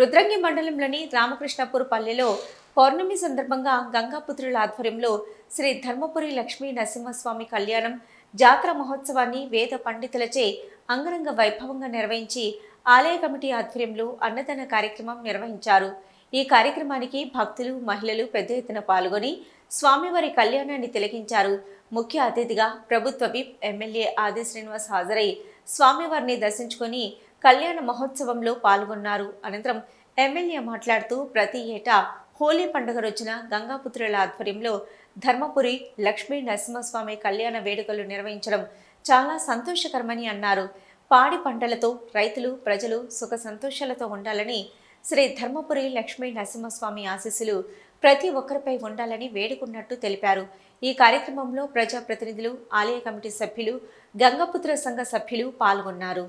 రుద్రంగి మండలంలోని రామకృష్ణపూర్ పల్లెలో పౌర్ణమి సందర్భంగా గంగాపుత్రుల ఆధ్వర్యంలో శ్రీ ధర్మపురి లక్ష్మీ నరసింహస్వామి కళ్యాణం జాతర మహోత్సవాన్ని వేద పండితులచే అంగరంగ వైభవంగా నిర్వహించి ఆలయ కమిటీ ఆధ్వర్యంలో అన్నదాన కార్యక్రమం నిర్వహించారు. ఈ కార్యక్రమానికి భక్తులు మహిళలు పెద్ద ఎత్తున పాల్గొని స్వామివారి కళ్యాణాన్ని తిలకించారు. ముఖ్య అతిథిగా ప్రభుత్వ విప్ ఎమ్మెల్యే ఆది శ్రీనివాస్ హాజరై స్వామివారిని దర్శించుకొని కళ్యాణ మహోత్సవంలో పాల్గొన్నారు. అనంతరం ఎమ్మెల్యే మాట్లాడుతూ ప్రతి ఏటా హోలీ పండుగ రోజున గంగాపుత్రుల ఆధ్వర్యంలో ధర్మపురి లక్ష్మీ నరసింహస్వామి కళ్యాణ వేడుకలు నిర్వహించడం చాలా సంతోషకరమని అన్నారు. పాడి పంటలతో రైతులు ప్రజలు సుఖ సంతోషాలతో ఉండాలని శ్రీ ధర్మపురి లక్ష్మీ నరసింహస్వామి ఆశీస్సులు ప్రతి ఒక్కరిపై ఉండాలని వేడుకున్నట్టు తెలిపారు. ఈ కార్యక్రమంలో ప్రజాప్రతినిధులు ఆలయ కమిటీ సభ్యులు గంగపుత్ర సంఘ సభ్యులు పాల్గొన్నారు.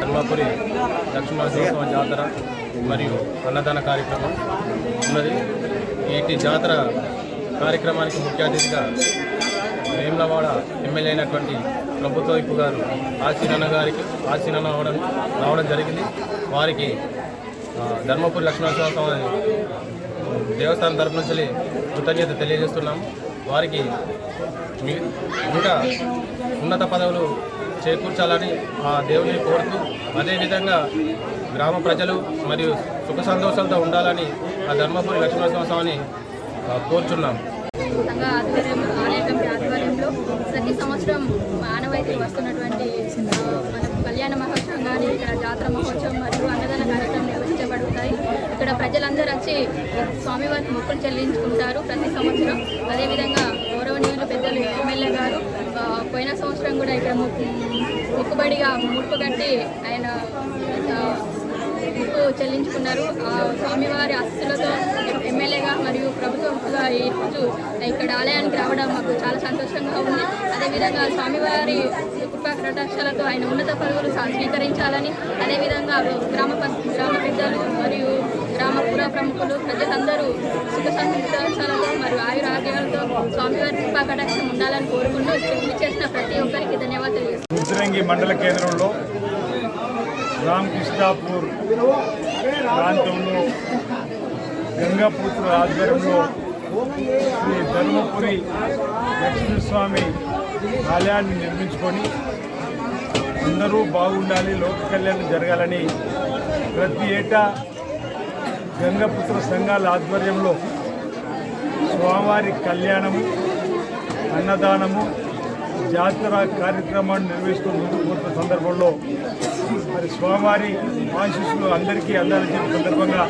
ధర్మపురి లక్ష్మీనరసింహస్వామి జాతర. మరియు అన్నదాన కార్యక్రమం ఉన్నది. వీటి జాతర కార్యక్రమానికి ముఖ్య అతిథిగా వేములవాడ ఎమ్మెల్యే అయినటువంటి ప్రభుత్వ వైపు గారు ఆశీనన్న గారికి ఆశీనన్న అవడం రావడం జరిగింది. వారికి ఆ, ధర్మపురి లక్ష్మీనరసింహస్వామి దేవస్థానం తరపు నుంచి కృతజ్ఞత తెలియజేస్తున్నాము. వారికి మీ- ఇంకా ఉన్నత పదవులు చేకూర్చాలని ఆ దేవుని కోరుతూ అదేవిధంగా గ్రామ ప్రజలు మరియు సుఖ సంతోషాలతో ఉండాలని ఆ ధర్మపురి లక్ష్మీనరసింహ స్వామిని కోరుచున్నాం. ఆధ్వర్యంలో ప్రతి సంవత్సరం ఆనవాయితీ వస్తున్నటువంటి మన కళ్యాణ మహోత్సవం కానీ ఇక్కడ జాతర మహోత్సవం మరియు అన్నదాన కార్యక్రమం జరుగుతాయి. ఇక్కడ ప్రజలందరూ వచ్చి స్వామివారికి మొక్కులు చెల్లించుకుంటారు ప్రతి సంవత్సరం. అదేవిధంగా గౌరవనీయులు పెద్దలు ఎమ్మెల్యే గారు ఆ, పోయిన సంవత్సరం కూడా ఇక్కడ మొక్కుబడిగా ముడుపు కట్టి ఆయన ముక్కు చెల్లించుకున్నారు. ఆ స్వామివారి అస్థులతో మరియు ప్రభుత్వంగా ఈరోజు ఇక్కడ ఆలయానికి రావడం మాకు చాలా సంతోషంగా ఉంది అదేవిధంగా స్వామివారి కృపా కటాక్షాలతో ఆయన ఉన్నత పదవులు స్వీకరించాలని అదేవిధంగా గ్రామ ప- గ్రామ పెద్దలు మరియు గ్రామ పుర ప్రముఖులు ప్రజలందరూ సుఖ సంతోషాలతో మరియు ఆయుర స్వామివారి కృపా కటాక్షం ఉండాలని కోరుకుంటూ చేసిన ప్రతి ఒక్కరికి ధన్యవాదాలు తెలుస్తున్నాను. మండల కేంద్రంలో రామకృష్ణాపూర్ ప్రాంతం గంగాపుత్ర ఆధ్వర్యంలో శ్రీ ధర్మపురి లక్ష్మీస్వామి ఆలయాన్ని నిర్మించుకొని అందరూ బాగుండాలి లోక కళ్యాణం జరగాలని ప్రతి ఏటా గంగపుత్ర సంఘాల ఆధ్వర్యంలో స్వామివారి కళ్యాణము అన్నదానము జాతర కార్యక్రమాన్ని నిర్వహిస్తూ ముందుకు సందర్భంలో మరి స్వామివారి ఆశీస్సులు అందరికీ అందాలని చెప్పిన సందర్భంగా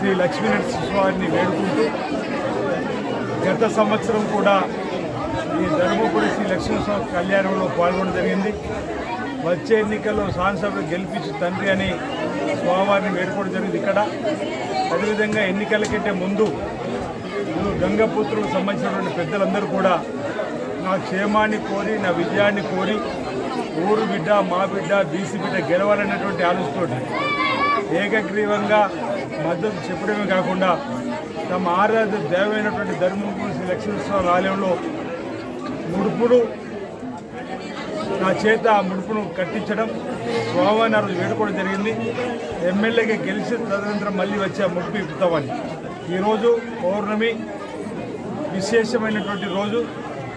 శ్రీ లక్ష్మీనరసింహస్వామిని వేడుకుంటూ గత సంవత్సరం కూడా ఈ ధర్మపురి శ్రీ లక్ష్మీస్వామి కళ్యాణంలో పాల్గొనడం జరిగింది. వచ్చే ఎన్నికల్లో శాసనసభను గెలిపించి తండ్రి అని స్వామివారిని వేడుకోవడం జరిగింది ఇక్కడ. అదేవిధంగా ఎన్నికల కంటే ముందు గంగపుత్రులకు సంబంధించినటువంటి పెద్దలందరూ కూడా నా క్షేమాన్ని కోరి నా విజయాన్ని కోరి ఊరు బిడ్డ మా బిడ్డ బీసీ బిడ్డ గెలవాలనేటువంటి ఆలోచనతోటి ఏకగ్రీవంగా మద్దతు చెప్పడమే కాకుండా తమ ఆరాధ్య దేవమైనటువంటి ధర్మపురి శ్రీ లక్ష్మీస్వామి ఆలయంలో ముడుపులు నా చేత ఆ ముడుపును కట్టించడం స్వామివారిని ఆ రోజు వేడుకోవడం జరిగింది. ఎమ్మెల్యేగా గెలిచి తదనంతరం మళ్ళీ వచ్చి ఆ ముడుపు ఇప్పుతామని. ఈరోజు పౌర్ణమి విశేషమైనటువంటి రోజు.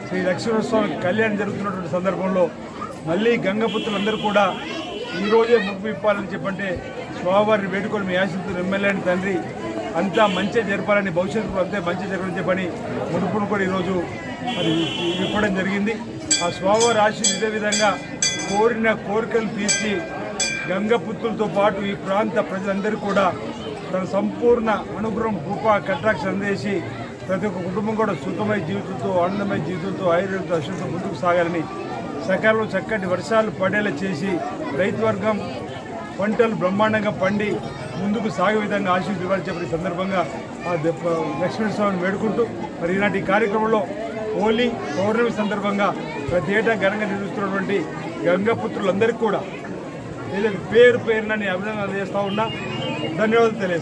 శ్రీ లక్ష్మీనరస్వామి కళ్యాణం జరుగుతున్నటువంటి సందర్భంలో మళ్ళీ గంగపుత్రులందరూ కూడా ఈరోజే రోజే ముగ్గు ఇప్పాలని చెప్పంటే స్వామివారిని వేడుకొని మీ ఆశిస్తున్న ఎమ్మెల్యే తండ్రి. అంతా మంచి జరపాలని భవిష్యత్తులో అంతే మంచి జరగాలని పని ముడుపును కూడా ఈరోజు మరి ఇవ్వడం జరిగింది. ఆ స్వామివారి ఆశీస్సు ఇదే విధంగా కోరిన కోరికలు తీర్చి గంగపుత్రులతో పాటు ఈ ప్రాంత ప్రజలందరూ కూడా తన సంపూర్ణ అనుగ్రహం కృప కట్రాక్షన్ అందేసి ప్రతి ఒక్క కుటుంబం కూడా సుఖమైన జీవితంతో ఆనందమైన జీవితంతో ఆయుర్వేదంతో అశ్వంతో ముందుకు సాగాలని సకాలంలో చక్కటి వర్షాలు పడేలా చేసి రైతు వర్గం పంటలు బ్రహ్మాండంగా పండి ముందుకు సాగే విధంగా ఆశీస్సులు చెప్పిన సందర్భంగా లక్ష్మీ స్వామిని వేడుకుంటూ మరి ఈనాటి కార్యక్రమంలో హోలీ పౌర్ణమి సందర్భంగా ప్రతి ఏటా ఘనంగా నిర్వహిస్తున్నటువంటి గంగపుత్రులందరికీ కూడా ఏదైతే పేరు పేరున నేను చేస్తూ ఉన్నా. ధన్యవాదాలు తెలియజేస్తాను